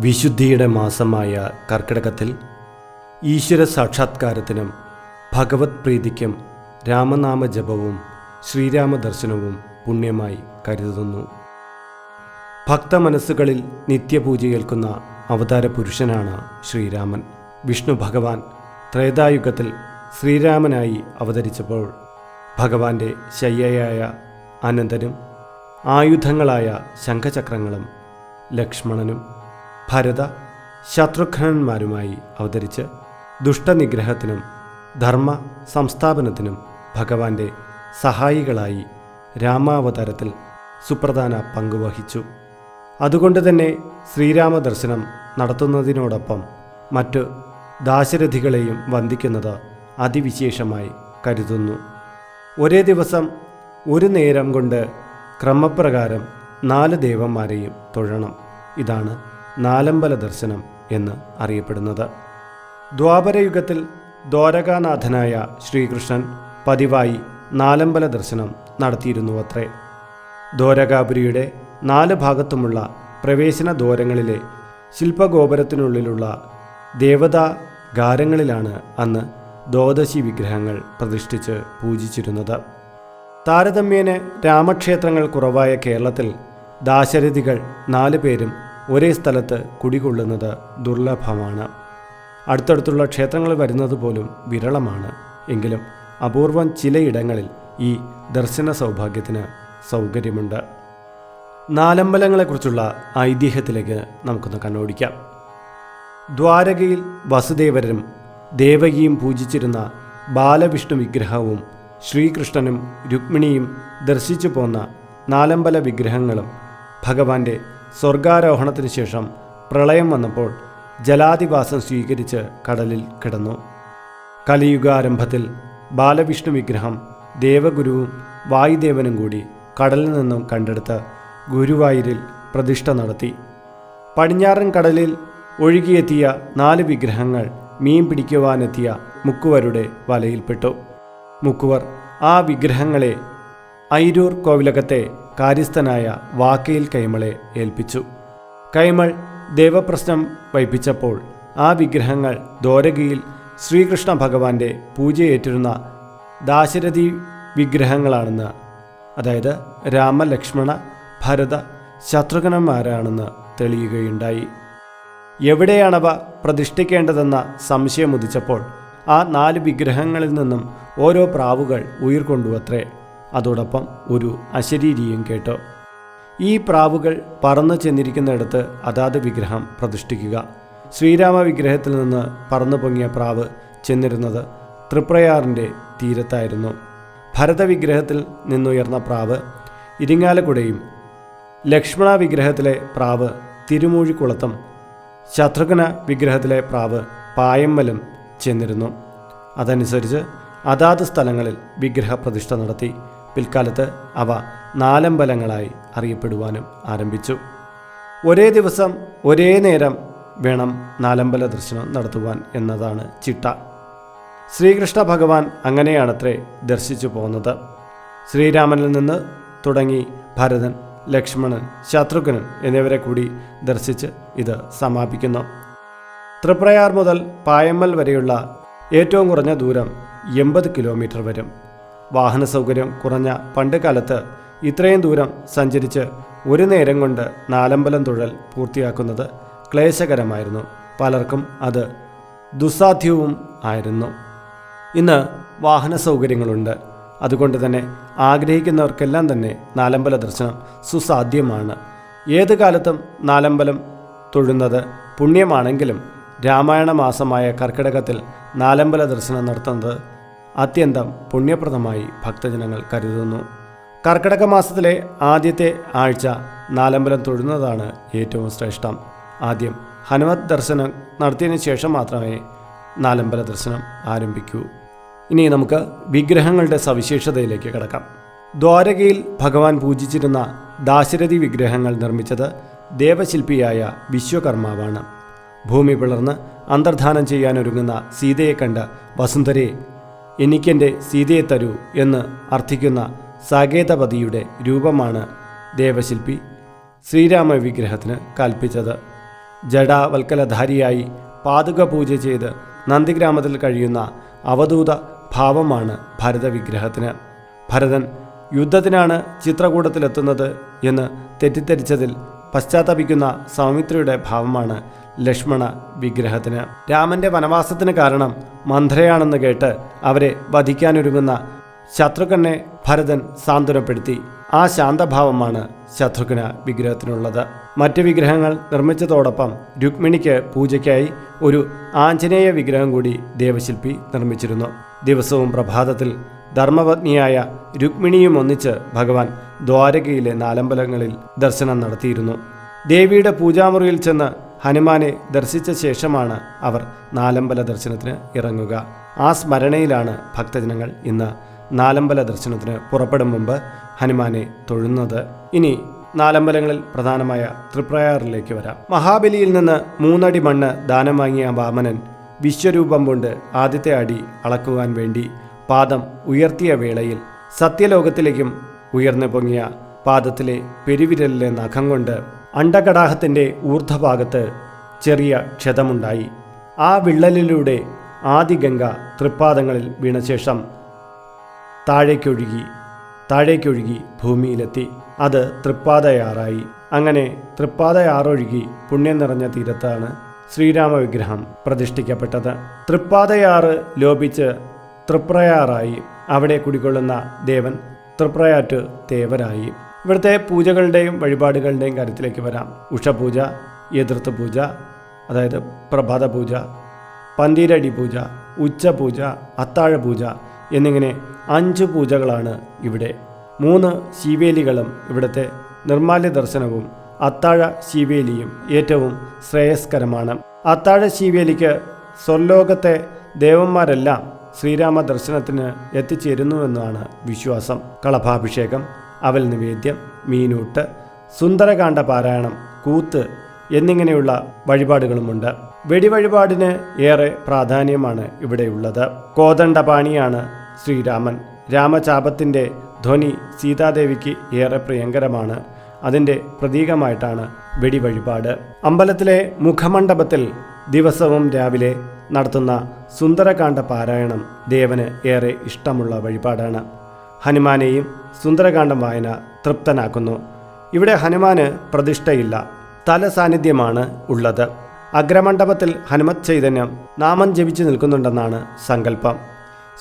വിശുദ്ധിയുടെ മാസമായ കർക്കിടകത്തിൽ ഈശ്വര സാക്ഷാത്കാരത്തിനും ഭഗവത് പ്രീതിക്കും രാമനാമ ജപവും ശ്രീരാമ ദർശനവും പുണ്യമായി കരുതുന്നു. ഭക്തമനസ്സുകളിൽ നിത്യപൂജയേൽക്കുന്ന അവതാര പുരുഷനാണ് ശ്രീരാമൻ. വിഷ്ണു ഭഗവാൻ ത്രേതായുഗത്തിൽ ശ്രീരാമനായി അവതരിച്ചപ്പോൾ ഭഗവാന്റെ ശയ്യയായ അനന്തനും ആയുധങ്ങളായ ശംഖചക്രങ്ങളും ലക്ഷ്മണനും ഭരത ശത്രുഘ്നന്മാരുമായി അവതരിച്ച് ദുഷ്ടനിഗ്രഹത്തിനും ധർമ്മ സംസ്ഥാപനത്തിനും ഭഗവാന്റെ സഹായികളായി രാമാവതാരത്തിൽ സുപ്രധാന പങ്കുവഹിച്ചു അതുകൊണ്ട് തന്നെ ശ്രീരാമ ദർശനം നടത്തുന്നതിനോടൊപ്പം മറ്റ് ദാശരഥികളെയും വന്ദിക്കുന്നത് അതിവിശേഷമായി കരുതുന്നു. ഒരേ ദിവസം ഒരു നേരം കൊണ്ട് ക്രമപ്രകാരം നാല് ദേവന്മാരെയും തൊഴണം. ഇതാണ് നാലമ്പല ദർശനം എന്ന് അറിയപ്പെടുന്നത്. ദ്വാപരയുഗത്തിൽ ദ്വാരകാനാഥനായ ശ്രീകൃഷ്ണൻ പതിവായി നാലമ്പല ദർശനം നടത്തിയിരുന്നു അത്രേ ദ്വാരകാപുരിയുടെ നാല് ഭാഗത്തുമുള്ള പ്രവേശന ദ്വാരങ്ങളിലെ ശില്പഗോപുരത്തിനുള്ളിലുള്ള ദേവതാ ഗാരങ്ങളിലാണ് അന്ന് ദ്വാദശി വിഗ്രഹങ്ങൾ പ്രതിഷ്ഠിച്ച് പൂജിച്ചിരുന്നത്. താരതമ്യേന രാമക്ഷേത്രങ്ങൾ കുറവായ കേരളത്തിൽ ദാശരഥികൾ നാല് പേരും ഒരേ സ്ഥലത്ത് കുടികൊള്ളുന്നത് ദുർലഭമാണ്. അടുത്തടുത്തുള്ള ക്ഷേത്രങ്ങൾ വരുന്നത് പോലും വിരളമാണ്. എങ്കിലും അപൂർവം ചിലയിടങ്ങളിൽ ഈ ദർശന സൗഭാഗ്യത്തിന് സൗകര്യമുണ്ട്. നാലമ്പലങ്ങളെക്കുറിച്ചുള്ള ഐതിഹ്യത്തിലേക്ക് നമുക്കൊന്ന് കണ്ണോടിക്കാം. ദ്വാരകയിൽ വസുദേവരും ദേവകിയും പൂജിച്ചിരുന്ന ബാലവിഷ്ണു വിഗ്രഹവും ശ്രീകൃഷ്ണനും രുക്മിണിയും ദർശിച്ചു പോന്ന നാലമ്പല വിഗ്രഹങ്ങളും ഭഗവാന്റെ സ്വർഗാരോഹണത്തിന് ശേഷം പ്രളയം വന്നപ്പോൾ ജലാധിവാസം സ്വീകരിച്ച് കടലിൽ കിടന്നു. കലിയുഗാരംഭത്തിൽ ബാലവിഷ്ണു വിഗ്രഹം ദേവഗുരുവും വായുദേവനും കൂടി കടലിൽ നിന്നും കണ്ടെടുത്ത് ഗുരുവായൂരിൽ പ്രതിഷ്ഠ നടത്തി. പടിഞ്ഞാറൻ കടലിൽ ഒഴുകിയെത്തിയ നാല് വിഗ്രഹങ്ങൾ മീൻ പിടിക്കുവാനെത്തിയ മുക്കുവരുടെ വലയിൽപ്പെട്ടു. മുക്കുവർ ആ വിഗ്രഹങ്ങളെ ഐരൂർ കോവിലകത്തെ കാര്യസ്ഥനായ വാക്കയിൽ കൈമളെ ഏൽപ്പിച്ചു. കൈമൾ ദേവപ്രശ്നം വൈപ്പിച്ചപ്പോൾ ആ വിഗ്രഹങ്ങൾ ദ്വാരകയിൽ ശ്രീകൃഷ്ണ ഭഗവാന്റെ പൂജയേറ്റിരുന്ന ദാശരഥി വിഗ്രഹങ്ങളാണെന്ന് അതായത് രാമലക്ഷ്മണ ഭരത ശത്രുഘ്നന്മാരാണെന്ന് തെളിയുകയുണ്ടായി. എവിടെയാണവ പ്രതിഷ്ഠിക്കേണ്ടതെന്ന സംശയം ഉദിച്ചപ്പോൾ ആ നാല് വിഗ്രഹങ്ങളിൽ നിന്നും ഓരോ പ്രാവുകൾ ഉയർക്കൊണ്ടുവത്രേ. അതോടൊപ്പം ഒരു അശരീരിയും കേട്ടു. ഈ പ്രാവുകൾ പറന്നു ചെന്നിരിക്കുന്നിടത്ത് അതാത് വിഗ്രഹം പ്രതിഷ്ഠിക്കുക. ശ്രീരാമ വിഗ്രഹത്തിൽ നിന്ന് പറന്നു പൊങ്ങിയ പ്രാവ് ചെന്നിരുന്നത് തൃപ്രയാറിന്റെ തീരത്തായിരുന്നു. ഭരത വിഗ്രഹത്തിൽ നിന്നുയർന്ന പ്രാവ് ഇരിങ്ങാലക്കുടയും ലക്ഷ്മണ വിഗ്രഹത്തിലെ പ്രാവ് തിരുമൂഴിക്കുളത്തും ശത്രുഘ്ന വിഗ്രഹത്തിലെ പ്രാവ് പായമ്മലും ചെന്നിരുന്നു. അതനുസരിച്ച് അതാത് സ്ഥലങ്ങളിൽ വിഗ്രഹ പ്രതിഷ്ഠ നടത്തി. പിൽക്കാലത്ത് അവ നാലമ്പലങ്ങളായി അറിയപ്പെടുവാനും ആരംഭിച്ചു. ഒരേ ദിവസം ഒരേ നേരം വേണം നാലമ്പല ദർശനം നടത്തുവാൻ എന്നതാണ് ചിട്ട. ശ്രീകൃഷ്ണ ഭഗവാൻ അങ്ങനെയാണത്രേ ദർശിച്ചു പോകുന്നത് ശ്രീരാമനിൽ നിന്ന് തുടങ്ങി ഭരതൻ ലക്ഷ്മണൻ ശത്രുഘ്നൻ എന്നിവരെ കൂടി ദർശിച്ച് ഇത് സമാപിക്കുന്നു. തൃപ്രയാർ മുതൽ പായമ്മൽ വരെയുള്ള ഏറ്റവും കുറഞ്ഞ ദൂരം എൺപത് കിലോമീറ്റർ വരും. വാഹന സൗകര്യം കുറഞ്ഞ പണ്ട് കാലത്ത് ഇത്രയും ദൂരം സഞ്ചരിച്ച് ഒരു നേരം കൊണ്ട് നാലമ്പലം തുഴൽ പൂർത്തിയാക്കുന്നത് ക്ലേശകരമായിരുന്നു. പലർക്കും അത് ദുസ്സാധ്യവും ആയിരുന്നു. ഇന്ന് വാഹന സൗകര്യങ്ങളുണ്ട് അതുകൊണ്ട് തന്നെ ആഗ്രഹിക്കുന്നവർക്കെല്ലാം തന്നെ നാലമ്പല ദർശനം സുസാധ്യമാണ്. ഏത് കാലത്തും നാലമ്പലം തൊഴുന്നത് പുണ്യമാണെങ്കിലും രാമായണ മാസമായ കർക്കിടകത്തിൽ നാലമ്പല ദർശനം നടത്തുന്നത് അത്യന്തം പുണ്യപ്രദമായി ഭക്തജനങ്ങൾ കരുതുന്നു. കർക്കിടക മാസത്തിലെ ആദ്യത്തെ ആഴ്ച നാലമ്പലം തൊഴുന്നതാണ് ഏറ്റവും ശ്രേഷ്ഠം. ആദ്യം ഹനുമത് ദർശനം നടത്തിയതിനു ശേഷം മാത്രമേ നാലമ്പല ദർശനം ആരംഭിക്കൂ. ഇനി നമുക്ക് വിഗ്രഹങ്ങളുടെ സവിശേഷതയിലേക്ക് കിടക്കാം. ദ്വാരകയിൽ ഭഗവാൻ പൂജിച്ചിരുന്ന ദാശരഥി വിഗ്രഹങ്ങൾ നിർമ്മിച്ചത് ദേവശില്പിയായ വിശ്വകർമാവാണ്. ഭൂമി പിളർന്ന് അന്തർധാനം ചെയ്യാനൊരുങ്ങുന്ന സീതയെ കണ്ട് വസുന്ധരെ എനിക്കെന്റെ സീതയെ തരൂ എന്ന് അർത്ഥിക്കുന്ന സാകേതപതിയുടെ രൂപമാണ് ദേവശില്പി ശ്രീരാമ വിഗ്രഹത്തിന് കൽപ്പിച്ചത്. ജഡാവൽക്കലധാരിയായി പാതുക പൂജ ചെയ്ത് നന്ദിഗ്രാമത്തിൽ കഴിയുന്ന അവധൂത ഭാവമാണ് ഭരതവിഗ്രഹത്തിന്. ഭരതൻ യുദ്ധത്തിനാണ് ചിത്രകൂടത്തിലെത്തുന്നത് എന്ന് തെറ്റിദ്ധരിച്ചതിൽ പശ്ചാത്തപിക്കുന്ന സൗമിത്രിയുടെ ഭാവമാണ് ലക്ഷ്മണ വിഗ്രഹത്തിന്. രാമന്റെ വനവാസത്തിന് കാരണം മന്ത്രയാണെന്ന് കേട്ട് അവരെ വധിക്കാനൊരുങ്ങുന്ന ശത്രുഘ്നെ ഭരതൻ സാന്ത്വനപ്പെടുത്തി. ആ ശാന്തഭാവമാണ് ശത്രുഘ്ന വിഗ്രഹത്തിനുള്ളത്. മറ്റ് വിഗ്രഹങ്ങൾ നിർമ്മിച്ചതോടൊപ്പം രുക്മിണിക്ക് പൂജയ്ക്കായി ഒരു ആഞ്ജനേയ വിഗ്രഹം കൂടി ദേവശില്പി നിർമ്മിച്ചിരുന്നു. ദിവസവും പ്രഭാതത്തിൽ ധർമ്മപത്നിയായ രുക്മിണിയും ഒന്നിച്ച് ഭഗവാൻ ദ്വാരകയിലെ നാലമ്പലങ്ങളിൽ ദർശനം നടത്തിയിരുന്നു. ദേവിയുടെ പൂജാമുറിയിൽ ചെന്ന് ഹനുമാനെ ദർശിച്ച ശേഷമാണ് അവർ നാലമ്പല ദർശനത്തിന് ഇറങ്ങുക. ആ സ്മരണയിലാണ് ഭക്തജനങ്ങൾ ഇന്ന് നാലമ്പല ദർശനത്തിന് പുറപ്പെടും മുമ്പ് ഹനുമാനെ തൊഴുന്നത്. ഇനി നാലമ്പലങ്ങളിൽ പ്രധാനമായ തൃപ്രയാറിലേക്ക് വരാം. മഹാബലിയിൽ നിന്ന് മൂന്നടി മണ്ണ് ദാനം വാങ്ങിയ വാമനൻ വിശ്വരൂപം കൊണ്ട് ആദ്യത്തെ അടി അളക്കുവാൻ വേണ്ടി പാദം ഉയർത്തിയ വേളയിൽ സത്യലോകത്തിലേക്കും ഉയർന്നു പൊങ്ങിയ പാദത്തിലെ പെരുവിരലിലെ നഖം കൊണ്ട് അണ്ടകടാഹത്തിന്റെ ഊർധ്വഭാഗത്ത് ചെറിയ ക്ഷതമുണ്ടായി. ആ വിള്ളലിലൂടെ ആദിഗംഗ തൃപ്പാദങ്ങളിൽ വീണ ശേഷം താഴേക്കൊഴുകി താഴേക്കൊഴുകി ഭൂമിയിലെത്തി. അത് തൃപ്പാതയാറായി അങ്ങനെ തൃപ്പാതയാറൊഴുകി പുണ്യം നിറഞ്ഞ തീരത്താണ് ശ്രീരാമ വിഗ്രഹം പ്രതിഷ്ഠിക്കപ്പെട്ടത്. തൃപ്പാതയാറ് ലോപിച്ച് തൃപ്രയാറായി. അവിടെ കുടികൊള്ളുന്ന ദേവൻ തൃപ്രയാറ്റ് ദേവരായി. ഇവിടുത്തെ പൂജകളുടെയും വഴിപാടുകളുടെയും കാര്യത്തിലേക്ക് വരാം. ഉഷപൂജ എതിർത്ത് പൂജ അതായത് പ്രഭാത പൂജ പന്തീരടി പൂജ ഉച്ചപൂജ അത്താഴ പൂജ എന്നിങ്ങനെ അഞ്ച് പൂജകളാണ് ഇവിടെ. മൂന്ന് ശിവേലികളും ഇവിടുത്തെ നിർമാല്യ ദർശനവും അത്താഴ ശിവേലിയും ഏറ്റവും ശ്രേയസ്കരമാണ്. അത്താഴ ശിവേലിക്ക് സ്വർലോകത്തെ ദേവന്മാരെല്ലാം ശ്രീരാമ ദർശനത്തിന് എത്തിച്ചേരുന്നുവെന്നാണ് വിശ്വാസം. കളഭാഭിഷേകം അവൽ നിവേദ്യം മീനൂട്ട് സുന്ദരകാന്ഡ പാരായണം കൂത്ത് എന്നിങ്ങനെയുള്ള വഴിപാടുകളുമുണ്ട്. വെടിവഴിപാടിന് ഏറെ പ്രാധാന്യമാണ് ഇവിടെയുള്ളത്. കോദണ്ഡപാണിയാണ് ശ്രീരാമൻ. രാമചാപത്തിന്റെ ധ്വനി സീതാദേവിക്ക് ഏറെ പ്രിയങ്കരമാണ്. അതിന്റെ പ്രതീകമായിട്ടാണ് വെടിവഴിപാട്. അമ്പലത്തിലെ മുഖമണ്ഡപത്തിൽ ദിവസവും രാവിലെ നടത്തുന്ന സുന്ദരകാന്ഡ പാരായണം ദേവന് ഏറെ ഇഷ്ടമുള്ള വഴിപാടാണ്. ഹനുമാനെയും സുന്ദരകാന്ഡം വായന തൃപ്തനാക്കുന്നു. ഇവിടെ ഹനുമാന് പ്രതിഷ്ഠയില്ല. തല സാന്നിധ്യമാണ് ഉള്ളത്. അഗ്രമണ്ഡപത്തിൽ ഹനുമത് ചൈതന്യം നാമം ജപിച്ചു നിൽക്കുന്നുണ്ടെന്നാണ് സങ്കല്പം.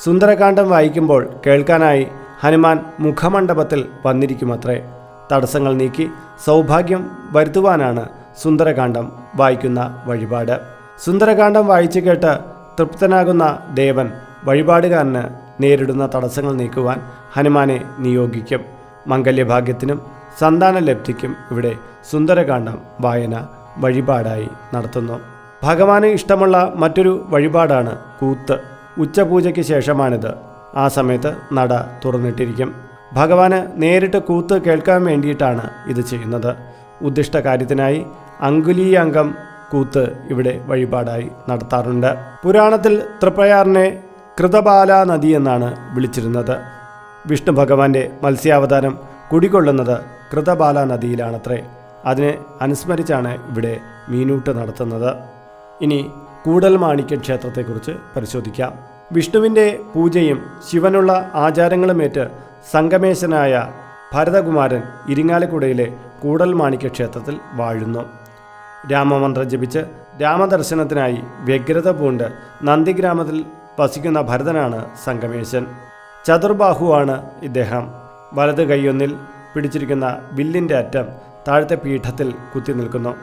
സുന്ദരകാന്ഡം വായിക്കുമ്പോൾ കേൾക്കാനായി ഹനുമാൻ മുഖമണ്ഡപത്തിൽ വന്നിരിക്കുമത്രേ. തടസ്സങ്ങൾ നീക്കി സൗഭാഗ്യം വരുത്തുവാനാണ് സുന്ദരകാന്ഡം വായിക്കുന്ന വഴിപാട്. സുന്ദരകാന്ഡം വായിച്ചു കേട്ട് തൃപ്തനാകുന്ന ദേവൻ വഴിപാടുകാരന് നേരിടുന്ന തടസ്സങ്ങൾ നീക്കുവാൻ ഹനുമാനെ നിയോഗിക്കും. മംഗല്യഭാഗ്യത്തിനും സന്താന ലബ്ധിക്കും ഇവിടെ സുന്ദരകാന്ഡം വായന വഴിപാടായി നടത്തുന്നു. ഭഗവാന് ഇഷ്ടമുള്ള മറ്റൊരു വഴിപാടാണ് കൂത്ത്. ഉച്ചപൂജയ്ക്ക് ശേഷമാണിത്. ആ സമയത്ത് നട തുറന്നിട്ടിരിക്കും. ഭഗവാന് നേരിട്ട് കൂത്ത് കേൾക്കാൻ വേണ്ടിയിട്ടാണ് ഇത് ചെയ്യുന്നത്. ഉദ്ദിഷ്ട കാര്യത്തിനായി അങ്കുലീയംഗം കൂത്ത് ഇവിടെ വഴിപാടായി നടത്താറുണ്ട്. പുരാണത്തിൽ തൃപ്രയാറിനെ കൃതബാല നദി എന്നാണ് വിളിച്ചിരുന്നത്. വിഷ്ണു ഭഗവാന്റെ മത്സ്യാവതാരം കുടികൊള്ളുന്നത് കൃതപാല നദിയിലാണത്രേ. അതിനെ അനുസ്മരിച്ചാണ് ഇവിടെ മീനൂട്ട് നടത്തുന്നത്. ഇനി കൂടൽ മാണിക്യ ക്ഷേത്രത്തെക്കുറിച്ച് പരിശോധിക്കാം. വിഷ്ണുവിന്റെ പൂജയും ശിവനുള്ള ആചാരങ്ങളുമേറ്റ് സംഗമേശനായ ഭരതകുമാരൻ ഇരിങ്ങാലക്കുടയിലെ കൂടൽ മാണിക്യ ക്ഷേത്രത്തിൽ വാഴുന്നു. രാമമന്ത്രം ജപിച്ച് രാമദർശനത്തിനായി വ്യഗ്രത പൂണ്ട് നന്ദിഗ്രാമത്തിൽ വസിക്കുന്ന ഭരതനാണ് സംഗമേശൻ ചതുർബാഹുവാണ് ഇദ്ദേഹം. വലത് കൈയൊന്നിൽ പിടിച്ചിരിക്കുന്ന വില്ലിന്റെ അറ്റം താഴത്തെ പീഠത്തിൽ കുത്തി നിൽക്കുന്നു.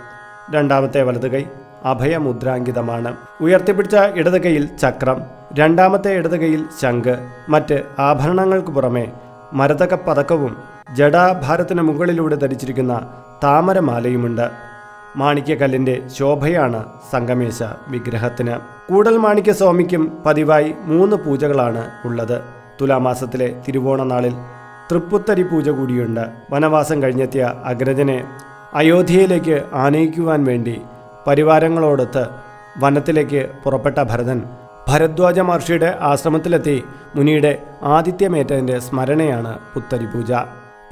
രണ്ടാമത്തെ വലത് കൈ അഭയമുദ്രാങ്കിതമാണ്. ഉയർത്തിപ്പിടിച്ച ഇടത് കൈയിൽ ചക്രം രണ്ടാമത്തെ ഇടത് കൈയിൽ ശംഖ് മറ്റ് ആഭരണങ്ങൾക്ക് പുറമെ മരതക പതക്കവും ജഡാഭാരത്തിന് മുകളിലൂടെ ധരിച്ചിരിക്കുന്ന താമരമാലയുമുണ്ട്. മാണിക്യക്കല്ലിന്റെ ശോഭയാണ് സംഗമേശ വിഗ്രഹത്തിന്. കൂടൽ മാണിക്യ സ്വാമിക്കും പതിവായി മൂന്ന് പൂജകളാണ് ഉള്ളത്. തുലാമാസത്തിലെ തിരുവോണ നാളിൽ തൃപ്പുത്തരി പൂജ കൂടിയുണ്ട്. വനവാസം കഴിഞ്ഞെത്തിയ അഗ്രജനെ അയോധ്യയിലേക്ക് ആനയിക്കുവാൻ വേണ്ടി പരിവാരങ്ങളോടൊത്ത് വനത്തിലേക്ക് പുറപ്പെട്ട ഭരതൻ ഭരദ്വാജ മഹർഷിയുടെ ആശ്രമത്തിലെത്തി മുനിയുടെ ആതിഥ്യമേറ്റതിന്റെ സ്മരണയാണ് പുത്തരി പൂജ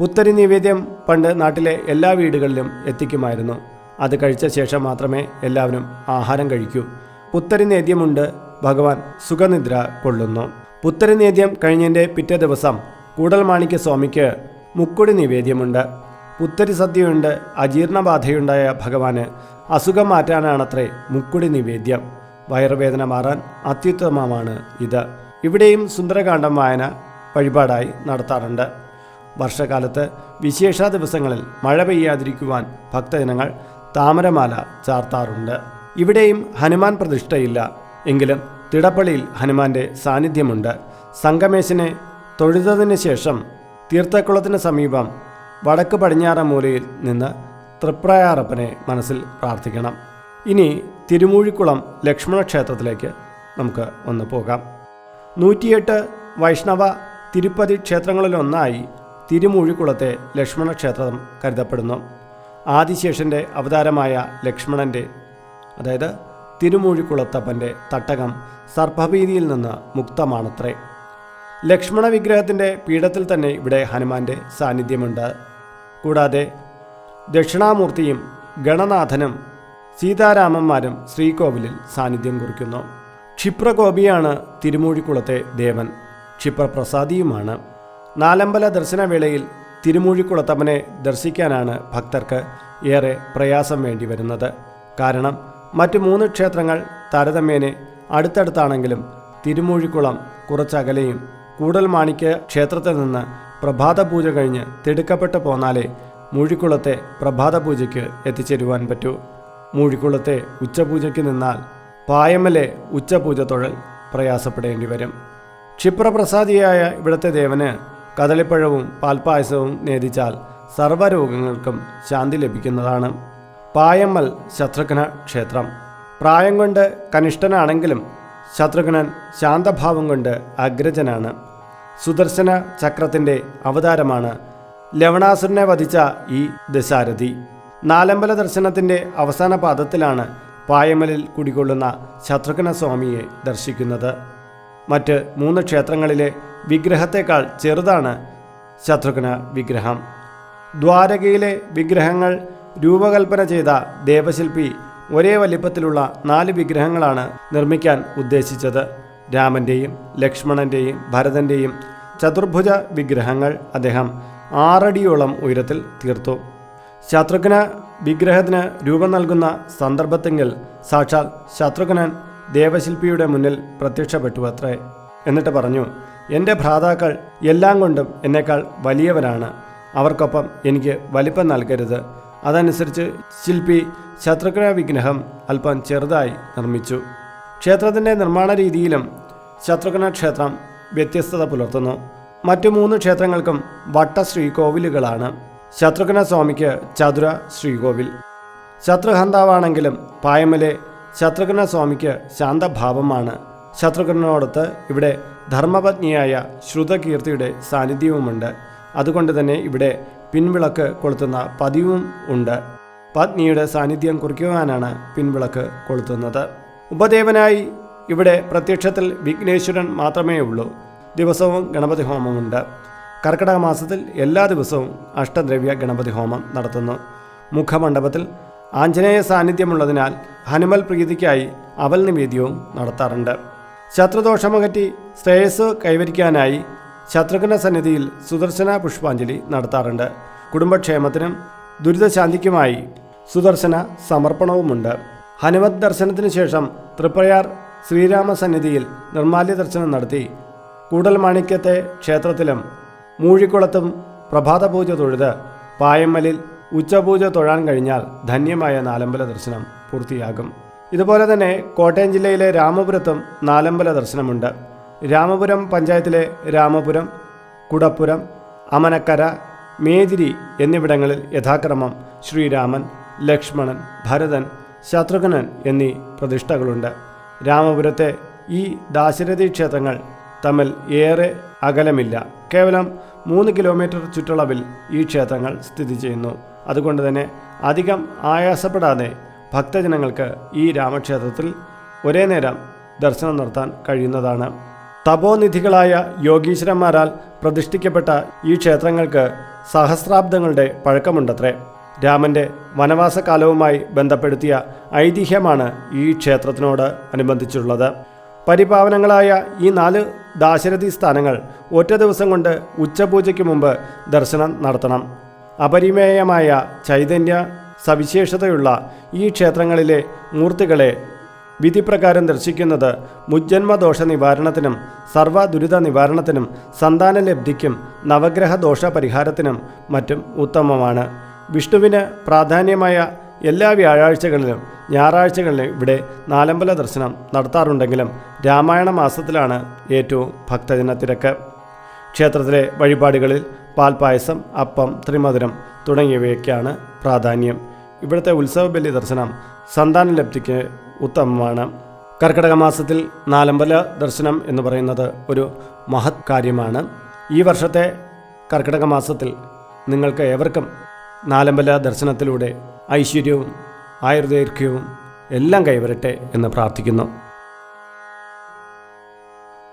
പുത്തരി നിവേദ്യം പണ്ട് നാട്ടിലെ എല്ലാ വീടുകളിലും എത്തിക്കുമായിരുന്നു. അത് കഴിച്ച ശേഷം മാത്രമേ എല്ലാവരും ആഹാരം കഴിക്കൂ. പുത്തരിനേദ്യമുണ്ട് ഭഗവാൻ സുഖനിദ്ര കൊള്ളുന്നു. പുത്തരിനേദ്യം കഴിഞ്ഞതിന്റെ പിറ്റേ ദിവസം കൂടൽമാണിക്യ സ്വാമിക്ക് മുക്കുടി നിവേദ്യമുണ്ട്. പുത്തരി സദ്യയുണ്ട്. അജീർണബാധയുണ്ടായ ഭഗവാന് അസുഖം മാറ്റാനാണത്രേ മുക്കുടി നിവേദ്യം. വയറുവേദന മാറാൻ അത്യുത്തമമാണ് ഇത്. ഇവിടെയും സുന്ദരകാന്ഡം വായന വഴിപാടായി നടത്താറുണ്ട്. വർഷകാലത്ത് വിശേഷ ദിവസങ്ങളിൽ മഴ പെയ്യാതിരിക്കുവാൻ ഭക്തജനങ്ങൾ താമരമാല ചാർത്താറുണ്ട്. ഇവിടെയും ഹനുമാൻ പ്രതിഷ്ഠയില്ല. എങ്കിലും തിടപ്പള്ളിയിൽ ഹനുമാന്റെ സാന്നിധ്യമുണ്ട്. സംഗമേശനെ തൊഴുതതിന് ശേഷം തീർത്ഥക്കുളത്തിന് സമീപം വടക്ക് പടിഞ്ഞാറ മൂലയിൽ നിന്ന് തൃപ്രയാറപ്പനെ മനസ്സിൽ പ്രാർത്ഥിക്കണം. ഇനി തിരുമൂഴിക്കുളം ലക്ഷ്മണ ക്ഷേത്രത്തിലേക്ക് നമുക്ക് ഒന്ന് പോകാം. നൂറ്റിയെട്ട് വൈഷ്ണവ തിരുപ്പതി ക്ഷേത്രങ്ങളിലൊന്നായി തിരുമൂഴിക്കുളത്തെ ലക്ഷ്മണ ക്ഷേത്രം കരുതപ്പെടുന്നു. ആദിശേഷന്റെ അവതാരമായ ലക്ഷ്മണന്റെ അതായത് തിരുമൂഴിക്കുളത്തപ്പന്റെ തട്ടകം സർപ്പഭീതിയിൽ നിന്ന് മുക്തമാണത്രേ. ലക്ഷ്മണ വിഗ്രഹത്തിന്റെ പീഠത്തിൽ തന്നെ ഇവിടെ ഹനുമാന്റെ സാന്നിധ്യമുണ്ട്. കൂടാതെ ദക്ഷിണാമൂർത്തിയും ഗണനാഥനും സീതാരാമന്മാരും ശ്രീകോവിലിൽ സാന്നിധ്യം കുറിക്കുന്നു. ക്ഷിപ്രകോപിയാണ് തിരുമൂഴിക്കുളത്തെ ദേവൻ. ക്ഷിപ്രപ്രസാദിയുമാണ്. നാലമ്പല ദർശനവേളയിൽ തിരുമൂഴിക്കുളത്തമ്മനെ ദർശിക്കാനാണ് ഭക്തർക്ക് ഏറെ പ്രയാസം വേണ്ടി വരുന്നത് കാരണം മറ്റു മൂന്ന് ക്ഷേത്രങ്ങൾ താരതമ്യേനെ അടുത്തടുത്താണെങ്കിലും തിരുമൂഴിക്കുളം കുറച്ചകലെയും കൂടൽമാണിക്യ ക്ഷേത്രത്തിൽ നിന്ന് പ്രഭാത പൂജ കഴിഞ്ഞ് തിടുക്കപ്പെട്ട് പോന്നാലേ മൂഴിക്കുളത്തെ പ്രഭാത പൂജയ്ക്ക് എത്തിച്ചേരുവാൻ പറ്റൂ. മൂഴിക്കുളത്തെ ഉച്ചപൂജയ്ക്ക് നിന്നാൽ പായമലെ ഉച്ചപൂജ തൊഴൽ പ്രയാസപ്പെടേണ്ടി വരും ക്ഷിപ്രപ്രസാദിയായ ഇവിടുത്തെ ദേവന് കദളിപ്പഴവും പാൽപ്പായസവും നേദിച്ചാൽ സർവരോഗങ്ങൾക്കും ശാന്തി ലഭിക്കുന്നതാണ്. പായമ്മൽ ശത്രുഘ്ന ക്ഷേത്രം. പ്രായം കൊണ്ട് കനിഷ്ഠനാണെങ്കിലും ശത്രുഘ്നൻ ശാന്തഭാവം കൊണ്ട് അഗ്രജനാണ്. സുദർശന ചക്രത്തിന്റെ അവതാരമാണ് ലവണാസുരനെ വധിച്ച ഈ ദശാരഥി. നാലമ്പല ദർശനത്തിന്റെ അവസാന പാദത്തിലാണ് പായമലിൽ കുടികൊള്ളുന്ന ശത്രുഘ്ന സ്വാമിയെ ദർശിക്കുന്നത്. മറ്റ് മൂന്ന് ക്ഷേത്രങ്ങളിലെ വിഗ്രഹത്തേക്കാൾ ചെറുതാണ് ശത്രുഘ്ന വിഗ്രഹം. ദ്വാരകയിലെ വിഗ്രഹങ്ങൾ രൂപകൽപ്പന ചെയ്ത ദേവശില്പി ഒരേ വലിപ്പത്തിലുള്ള നാല് വിഗ്രഹങ്ങളാണ് നിർമ്മിക്കാൻ ഉദ്ദേശിച്ചത്. രാമന്റെയും ലക്ഷ്മണന്റെയും ഭരതന്റെയും ചതുർഭുജ വിഗ്രഹങ്ങൾ അദ്ദേഹം ആറടിയോളം ഉയരത്തിൽ തീർത്തു. ശത്രുഘ്ന വിഗ്രഹത്തിന് രൂപം നൽകുന്ന സന്ദർഭത്തെങ്കിൽ സാക്ഷാൽ ശത്രുഘ്നൻ ദേവശില്പിയുടെ മുന്നിൽ പ്രത്യക്ഷപ്പെട്ടു അത്രേ. എന്നിട്ട് പറഞ്ഞു എന്റെ ഭ്രാതാക്കൾ എല്ലാം കൊണ്ടും എന്നേക്കാൾ വലിയവരാണ്. അവർക്കൊപ്പം എനിക്ക് വലിപ്പം നൽകരുത്. അതനുസരിച്ച് ശില്പി ശത്രുഘ്ന വിഗ്രഹം അല്പം ചെറുതായി നിർമ്മിച്ചു. ക്ഷേത്രത്തിന്റെ നിർമ്മാണ രീതിയിലും ശത്രുഘ്ന ക്ഷേത്രം വ്യത്യസ്തത പുലർത്തുന്നു. മറ്റു മൂന്ന് ക്ഷേത്രങ്ങൾക്കും വട്ട ശ്രീകോവിലുകളാണ് ശത്രുഘ്ന സ്വാമിക്ക് ചതുര ശ്രീകോവിൽ. ശത്രുഹന്താവാണെങ്കിലും പായമലെ ശത്രുഘ്ന സ്വാമിക്ക് ശാന്തഭാവമാണ്. ശത്രുഘ്നോടൊത്ത് ഇവിടെ ധർമ്മപത്നിയായ ശ്രുതകീർത്തിയുടെ സാന്നിധ്യവുമുണ്ട്. അതുകൊണ്ട് തന്നെ ഇവിടെ പിൻവിളക്ക് കൊളുത്തുന്ന പതിവും ഉണ്ട്. പത്നിയുടെ സാന്നിധ്യം കുറിക്കുവാനാണ് പിൻവിളക്ക് കൊളുത്തുന്നത്. ഉപദേവനായി ഇവിടെ പ്രത്യക്ഷത്തിൽ വിഘ്നേശ്വരൻ മാത്രമേ ഉള്ളൂ. ദിവസവും ഗണപതി ഹോമമുണ്ട്. കർക്കിടക മാസത്തിൽ എല്ലാ ദിവസവും അഷ്ടദ്രവ്യ ഗണപതി ഹോമം നടത്തുന്നു. മുഖമണ്ഡപത്തിൽ ആഞ്ജനേയ സാന്നിധ്യമുള്ളതിനാൽ ഹനുമൽ പ്രീതിക്കായി അവൽ നിവേദ്യവും നടത്താറുണ്ട്. ശത്രുദോഷമകറ്റി ശ്രേയസ് കൈവരിക്കാനായി ശത്രുഘ്ന സന്നിധിയിൽ സുദർശന പുഷ്പാഞ്ജലി നടത്താറുണ്ട്. കുടുംബക്ഷേമത്തിനും ദുരിതശാന്തിക്കുമായി സുദർശന സമർപ്പണവുമുണ്ട്. ഹനുമത് ദർശനത്തിനു ശേഷം തൃപ്രയാർ ശ്രീരാമ സന്നിധിയിൽ നിർമാല്യ ദർശനം നടത്തി. കൂടൽമാണിക്യത്തെ ക്ഷേത്രത്തിലും മൂഴിക്കുളത്തും പ്രഭാതപൂജ തൊഴുത് പായമ്മലിൽ ഉച്ചപൂജ തൊഴാൻ കഴിഞ്ഞാൽ ധന്യമായ നാലമ്പല ദർശനം പൂർത്തിയാകും. ഇതുപോലെ തന്നെ കോട്ടയം ജില്ലയിലെ രാമപുരത്തും നാലമ്പല ദർശനമുണ്ട്. രാമപുരം പഞ്ചായത്തിലെ രാമപുരം കുടപ്പുരം അമനക്കര മേതിരി എന്നിവിടങ്ങളിൽ യഥാക്രമം ശ്രീരാമൻ ലക്ഷ്മണൻ ഭരതൻ ശത്രുഘ്നൻ എന്നീ പ്രതിഷ്ഠകളുണ്ട്. രാമപുരത്തെ ഈ ദാശരഥി ക്ഷേത്രങ്ങൾ തമ്മിൽ ഏറെ അകലമില്ല. കേവലം മൂന്ന് കിലോമീറ്റർ ചുറ്റളവിൽ ഈ ക്ഷേത്രങ്ങൾ സ്ഥിതി ചെയ്യുന്നു. അതുകൊണ്ട് തന്നെ അധികം ആയാസപ്പെടാതെ ഭക്തജനങ്ങൾക്ക് ഈ രാമക്ഷേത്രത്തിൽ ഒരേ നേരം ദർശനം നടത്താൻ കഴിയുന്നതാണ്. തപോനിധികളായ യോഗീശ്വരന്മാരാൽ പ്രതിഷ്ഠിക്കപ്പെട്ട ഈ ക്ഷേത്രങ്ങൾക്ക് സഹസ്രാബ്ദങ്ങളുടെ പഴക്കമുണ്ടത്രേ. രാമന്റെ വനവാസകാലവുമായി ബന്ധപ്പെടുത്തിയ ഐതിഹ്യമാണ് ഈ ക്ഷേത്രത്തിനോട് അനുബന്ധിച്ചുള്ളത്. പരിപാവനങ്ങളായ ഈ നാല് ദാശരഥി സ്ഥാനങ്ങൾ ഒറ്റ ദിവസം കൊണ്ട് ഉച്ചപൂജയ്ക്ക് മുമ്പ് ദർശനം നടത്തണം. അപരിമേയമായ ചൈതന്യ സവിശേഷതയുള്ള ഈ ക്ഷേത്രങ്ങളിലെ മൂർത്തികളെ വിധിപ്രകാരം ദർശിക്കുന്നത് മുജ്ജന്മദോഷ നിവാരണത്തിനും സർവ നിവാരണത്തിനും സന്താനലബ്ധിക്കും നവഗ്രഹ ദോഷ പരിഹാരത്തിനും മറ്റും ഉത്തമമാണ്. വിഷ്ണുവിന് പ്രാധാന്യമായ എല്ലാ വ്യാഴാഴ്ചകളിലും ഞായറാഴ്ചകളിലും ഇവിടെ നാലമ്പല ദർശനം നടത്താറുണ്ടെങ്കിലും രാമായണ മാസത്തിലാണ് ഏറ്റവും ഭക്തജന തിരക്ക് ക്ഷേത്രത്തിലെ വഴിപാടുകളിൽ പാൽപ്പായസം അപ്പം ത്രിമധുരം തുടങ്ങിയവയൊക്കെയാണ് പ്രാധാന്യം. ഇവിടുത്തെ ഉത്സവ ബലി ദർശനം സന്താനലബ്ധിക്ക് ഉത്തമമാണ്. കർക്കിടക മാസത്തിൽ നാലമ്പല ദർശനം എന്ന് പറയുന്നത് ഒരു മഹത് കാര്യമാണ്. ഈ വർഷത്തെ കർക്കിടക മാസത്തിൽ നിങ്ങൾക്ക് ഏവർക്കും നാലമ്പല ദർശനത്തിലൂടെ ഐശ്വര്യവും ആയുർദൈർഘ്യവും എല്ലാം കൈവരട്ടെ എന്ന് പ്രാർത്ഥിക്കുന്നു.